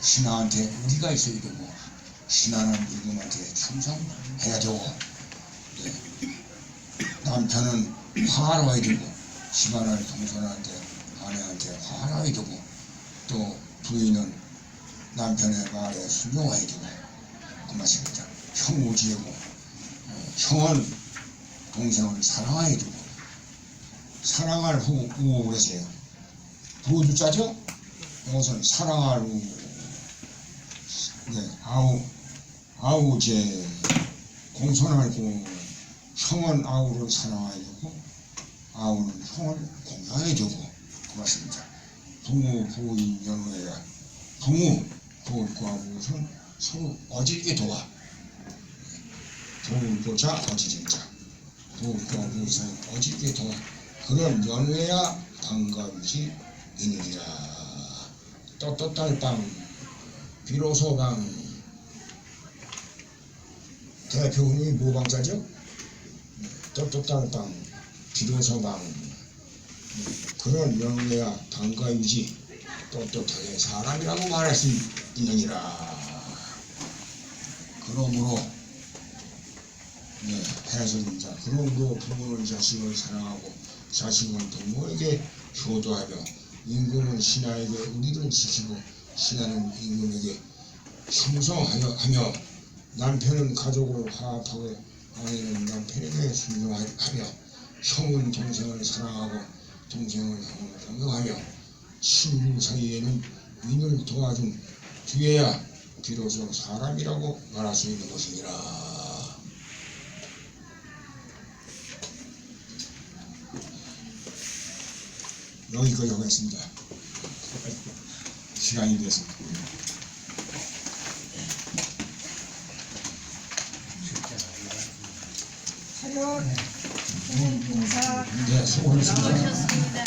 신하한테 우리가 있어야 되고 신하는 임금한테 충성해야 되고 네. 남편은 화나야 되고 집안을 동선한테 아내한테 화나야 되고 또 부인은 남편의 말에 순종해야 되고 그 말씀입니다. 형우지고 어, 형은 동생을 사랑해야 되고 사랑할 후우 그러세요. 부두자죠? 이것은 사랑할 후 네, 아우 아우제 공손하고 형은 아우를 사랑해야 되고 아우는 형을 되고 그 말씀입니다. 부모 부인 연후에야 부모 부모과 우선 서로 어질게 도와. 부모자 어지른 자. 부모과 우선 어질게 도와. 그런 연후에야 반가우지 이느리라. 떳떳달빵 비로소방 대표님이 모방자죠? 떳떳달빵 비로소방 그런 명예야 반가유지 떳떳하게 사람이라고 말할 수 있느니라 그러므로 네, 해설입니다. 그러므로 부모는 자식을 사랑하고 자식은 부모에게 효도하며 임금은 신하에게 우리를 지키고 신하는 임금에게 충성하여 하며 남편은 가족을 화합하고 아내는 남편에게 순종하며 형은 동생을 사랑하고 동생은 형을 존경하며 친구 사이에는 인을 도와준 뒤에야 비로소 사람이라고 말할 수 있는 것이니라. 여기까지 하겠습니다. 시간이 돼서. 사연, 선생님 인사. 네, 수고하셨습니다. 수고하셨습니다.